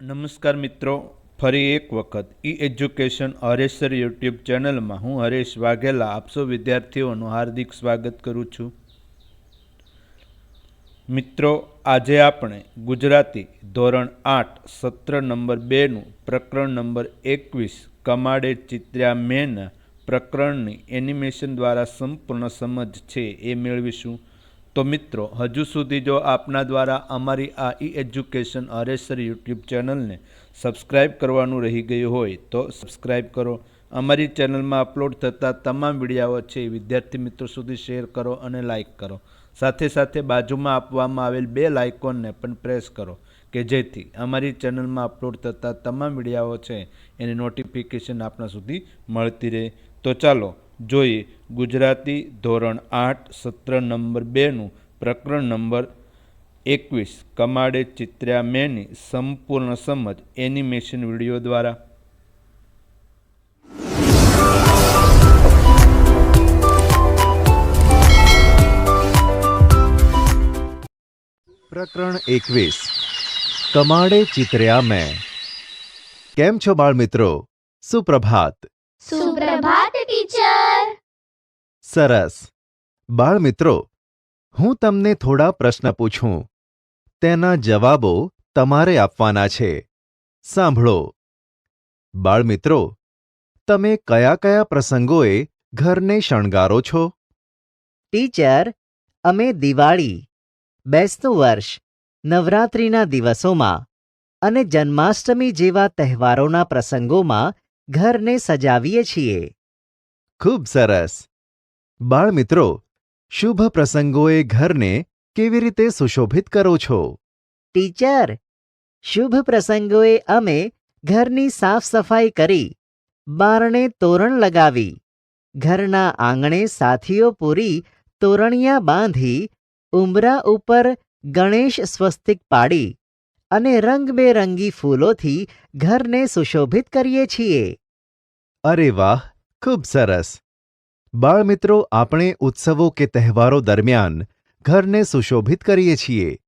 નમસ્કાર મિત્રો, ફરી એક વખત ઈ એજ્યુકેશન હરેશર યુટ્યુબ ચેનલમાં હું હરેશ વાઘેલા આપસો વિદ્યાર્થીઓનું હાર્દિક સ્વાગત કરું છું. મિત્રો, આજે આપણે ગુજરાતી ધોરણ આઠ, સત્ર નંબર બેનું પ્રકરણ નંબર એકવીસ, કમાડે ચિત્ર્યા મેન પ્રકરણની એનિમેશન દ્વારા સંપૂર્ણ સમજ છે એ મેળવીશું. તો મિત્રો, હજુ સુધી જો આપના દ્વારા અમારી આ ઈ એજ્યુકેશન અરેસર યુટ્યુબ ચેનલને સબસ્ક્રાઇબ કરવાનું રહી ગયું હોય તો સબસ્ક્રાઇબ કરો. અમારી ચેનલમાં અપલોડ થતા તમામ વિડીયાઓ છે એ વિદ્યાર્થી મિત્રો સુધી શેર કરો અને લાઇક કરો. સાથે સાથે બાજુમાં આપવામાં આવેલ બે લાઇકોનને પણ પ્રેસ કરો કે જેથી અમારી ચેનલમાં અપલોડ થતા તમામ વિડીયાઓ છે એની નોટિફિકેશન આપણા સુધી મળતી રહે. તો ચાલો જોઈએ ગુજરાતી ધોરણ આઠ, સત્ર નંબર બેનું પ્રકરણ નંબર એકવીસ કમાડે ચિત્ર્યા મેની સંપૂર્ણ સમજ એનિમેશન વીડિયો દ્વારા. પ્રકરણ એકવીસ. કમાડે ચિત્ર્યા મેં. કેમ છો બાળ મિત્રો સુપ્રભાત. સુપ્રભાત ટીચર. સરસ. બાળ મિત્રો હું તમને થોડા પ્રશ્ન પૂછું. તેના જવાબો તમારે આપવાના છે. સાંભળો. બાળ મિત્રો તમે કયા કયા પ્રસંગોએ ઘરને શણગારો છો? ટીચર અમે દિવાળી બેસતું વર્ષ નવરાત્રિના દિવસોમાં અને જન્માષ્ટમી જેવા તહેવારોના પ્રસંગોમાં ઘરને સજાવીએ છીએ. ખૂબ સરસ. બાળ મિત્રો શુભ પ્રસંગોએ ઘરને કેવી રીતે સુશોભિત કરો છો? ટીચર શુભ પ્રસંગોએ અમે ઘરની સાફ સફાઈ કરી બારણે તોરણ લગાવી ઘરના આંગણે સાથીઓ પૂરી તોરણિયા બાંધી ઉંબરા ઉપર ગણેશ સ્વસ્તિક પાડી અને રંગબેરંગી ફૂલોથી ઘરને સુશોભિત કરીએ છીએ. અરે વાહ, ખૂબ સરસ. બાળમિત્રો, આપણે ઉત્સવો કે તહેવારો દરમિયાન ઘરને સુશોભિત કરીએ છીએ.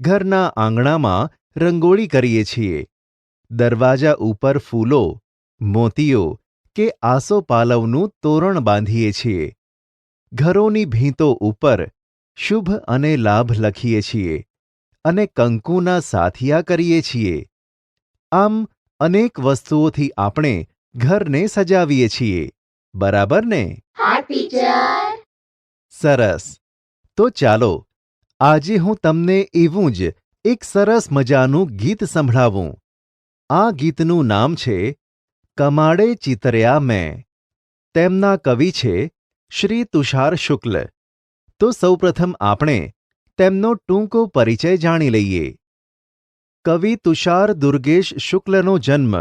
ઘરના આંગણામાં રંગોળી કરીએ છીએ. દરવાજા ઉપર ફૂલો, મોતીઓ કે આસોપાલવનું તોરણ બાંધીએ છીએ. ઘરોની ભીંતો ઉપર શુભ અને લાભ લખીએ છીએ. અને કંકુના સાથિયા કરીએ છીએ. આમ અનેક વસ્તુઓથી આપણે ઘરને સજાવીએ છીએ. બરાબર ને? સરસ. તો ચાલો આજે હું તમને એવું જ એક સરસ મજાનું ગીત સંભળાવું. આ ગીતનું નામ છે કમાડે ચિતર્યા મેં તેમના કવિ છે શ્રી તુષાર શુક્લ. તો સૌપ્રથમ આપણે તેમનો ટૂંકો પરિચય જાણી લઈએ. કવિ તુષાર દુર્ગેશ શુક્લનો જન્મ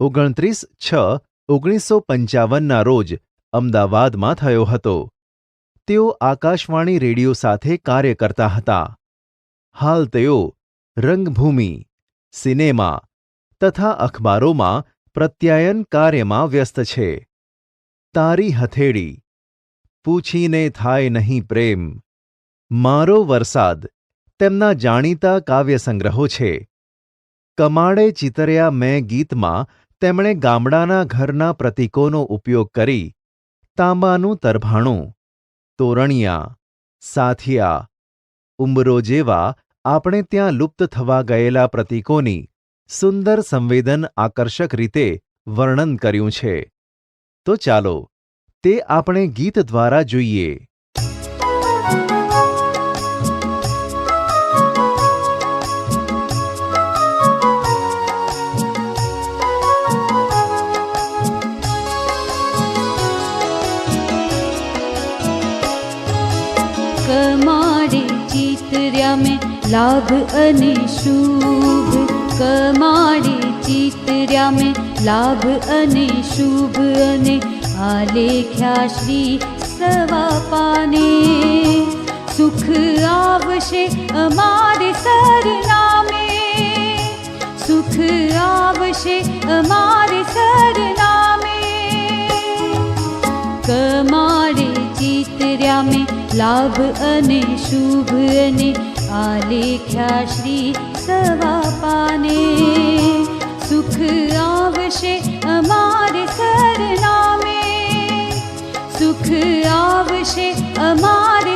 ઓગણત્રીસ છ ઓગણીસો પંચાવનના રોજ અમદાવાદમાં થયો હતો. તેઓ આકાશવાણી રેડિયો સાથે કાર્ય કરતા હતા. હાલ તેઓ રંગભૂમિ, સિનેમા તથા અખબારોમાં પ્રત્યાયન કાર્યમાં વ્યસ્ત છે. તારી હથેળી, પૂછીને થાય નહીં પ્રેમ. મારો વરસાદ તેમના જાણીતા કાવ્યસંગ્રહો છે. કમાડે ચિતર્યા મેં ગીતમાં તેમણે ગામડાના ઘરના પ્રતીકોનો ઉપયોગ કરી તાંબાનું તરભાણું, તોરણિયા, સાથિયા, ઉંબરો જેવા આપણે ત્યાં લુપ્ત થવા ગયેલા પ્રતીકોની સુંદર સંવેદન આકર્ષક રીતે વર્ણન કર્યું છે. તો ચાલો તે આપણે ગીત દ્વારા જોઈએ. લાભ અને શુભ કમાડે ચિતર્યા મેં લાભ અને શુભ અને આલેખ્યા શ્રી સવા પાને સુખ આવશે અમારે સરનામે સુખ આવશે અમારે સરનામે કમાડે ચિતર્યા મેં લાભ અને શુભ અને आलेख्या श्री सवापाने। सुख आवशे अमार नाे सुख आवशे अमार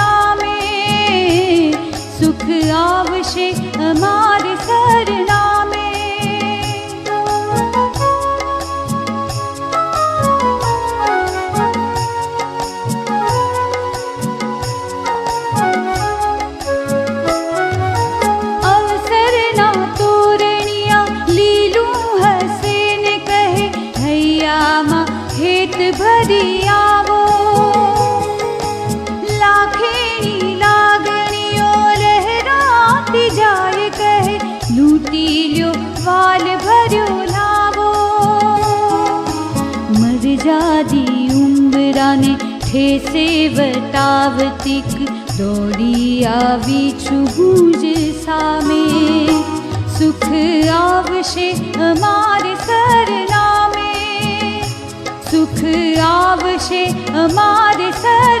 हे सेतावतीोरि आविसाख आवशे अरनामे सुख आवशे अर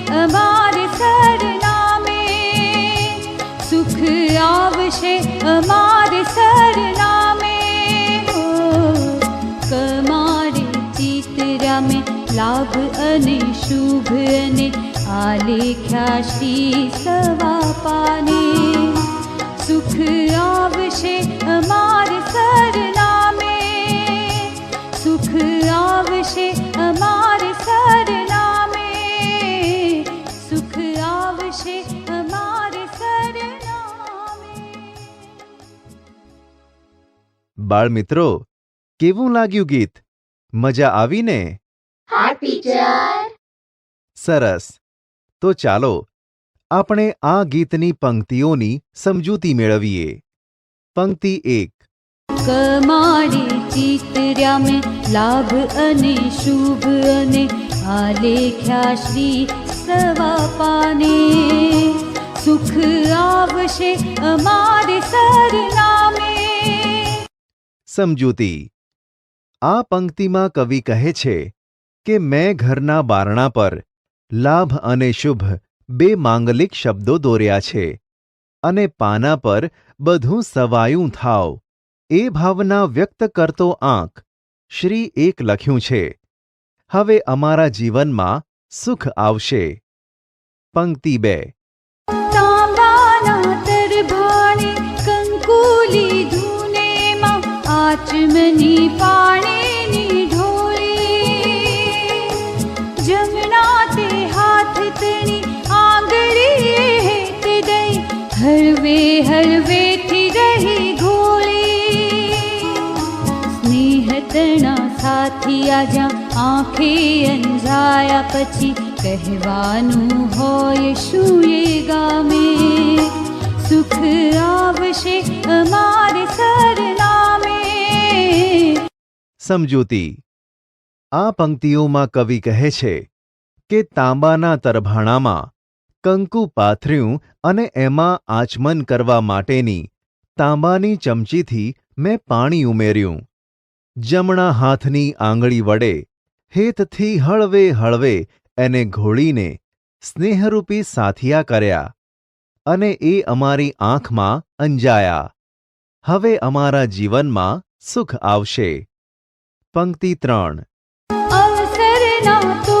લાભ અને શુભ અને આલેખ્યા શ્રી સવા પાને સુખ આવશે અમારે સરનામે સુખ આવશે અમારે સરનામે સુખ આવશે અમારે સરનામે બાળમિત્રો કેવું લાગ્યું ગીત મજા આવીને હા ટીચર સરસ. તો ચાલો આપણે આ ગીતની પંક્તિઓની સમજૂતી મેળવીએ. પંક્તિ એક. કમાડે ચિતર્યા મેં લાભ અને શુભ અને આલેખ્યા શ્રી સવા પાને. સુખ આવશે અમારે સરનામે. સમજૂતી. આ પંક્તિમાં કવિ કહે છે કે મેં ઘરના બારણા પર લાભ અને શુભ બે માંગલિક શબ્દો દોર્યા છે અને પાના પર બધું સવાયું થાવ. એ ભાવના વ્યક્ત કરતો આંક શ્રી એક લખ્યું છે, હવે અમારા જીવનમાં સુખ આવશે. પંક્તિ બે. કંકુલી પાણીની હળવે હળવેથી રહી ઘોળી સ્નેહતણા સાથી આજા આંખે અંજાયા પછી કહેવાનું હોય શું એ ગામે સુખ આવશે અમારે સરનામે સમજૂતી આ પંક્તિઓમાં કવિ કહે છે કે તાંબાના તરભાણામાં કંકુ પાથર્યું અને એમાં આચમન કરવા માટેની તાંબાની ચમચીથી મેં પાણી ઉમેર્યું. જમણા હાથની આંગળી વડે, હેતથી હળવે હળવે એને ઘોળીને સ્નેહરૂપી સાથિયા કર્યા અને એ અમારી આંખમાં અંજાયા. હવે અમારા જીવનમાં સુખ આવશે. પંક્તિ ત્રણ. અવસર ના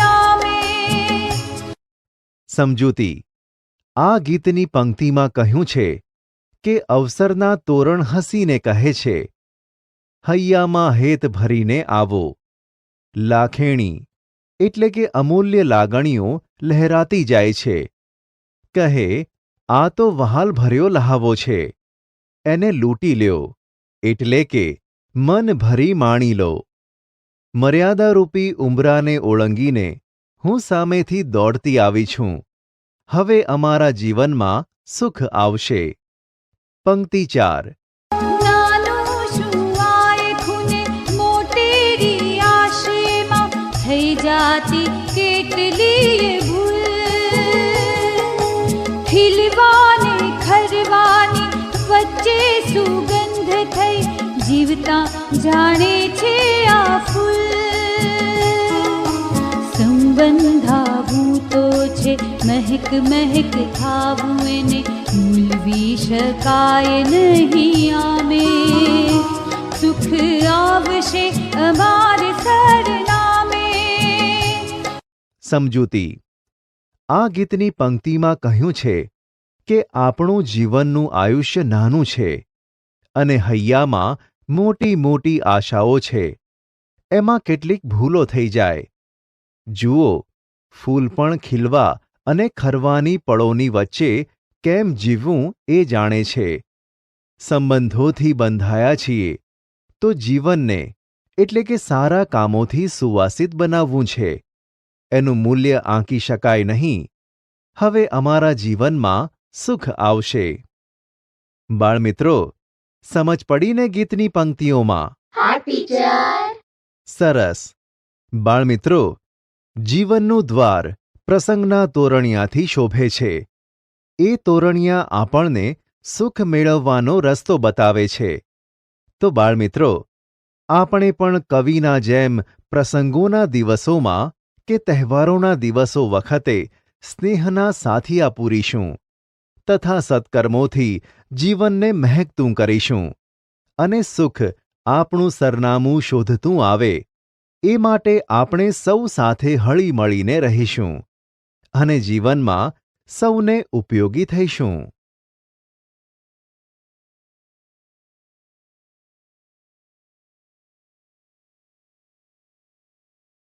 સમજૂતી. આ ગીતની પંક્તિમાં કહ્યું છે કે અવસરના તોરણ હસીને કહે છે, હૈયામાં હેત ભરીને આવો. લાખેણી. એટલે કે અમૂલ્ય લાગણીઓ લહેરાતી જાય છે. કહે, આ તો વહાલ ભર્યો લહાવો છે. એને લૂંટી લ્યો. એટલે કે, મન ભરી માણી લો. મર્યાદારૂપી ઉંબરાને ઓળંગીને હું સામેથી દોડતી આવી છું. હવે અમારા જીવનમાં સુખ આવશે. પંક્તિ ચાર. વચ્ચે સુગંધ થઈ જીવતા જાણે છે સંબંધાભૂતો છે. મહેક મહેક થાવું એને. મૂલવી શકાય નહીં આમે. સુખ આવશે અમાર સરનામે. સમજૂતી. આ ગીતની પંક્તિમાં કહ્યું છે કે આપણું જીવનનું આયુષ્ય નાનું છે અને હૈયામાં મોટી મોટી આશાઓ છે. એમાં કેટલીક ભૂલો થઈ જાય. જુઓ ફૂલ પણ ખીલવા અને ખરવાની પળોની વચ્ચે કેમ જીવવું એ જાણે છે. સંબંધોથી બંધાયા છીએ. તો જીવનને એટલે કે સારા કામોથી સુવાસિત બનાવવું છે. એનું મૂલ્ય આંકી શકાય નહીં. હવે અમારા જીવનમાં સુખ આવશે. બાળમિત્રો સમજ પડીને ગીતની પંક્તિઓમાં? સરસ. બાળમિત્રો જીવનનું દ્વાર પ્રસંગના તોરણિયાથી શોભે છે. એ તોરણિયા આપણને સુખ મેળવવાનો રસ્તો બતાવે છે. તો બાળમિત્રો, આપણે પણ કવિના જેમ પ્રસંગોના દિવસોમાં કે તહેવારોના દિવસો વખતે સ્નેહના સાથિયા પૂરીશું તથા સત્કર્મોથી જીવનને મહેકતું કરીશું અને સુખ આપણું સરનામું શોધતું આવે એ માટે આપણે સૌ સાથે હળીમળીને રહીશું અને જીવનમાં સૌને ઉપયોગી થઈશું.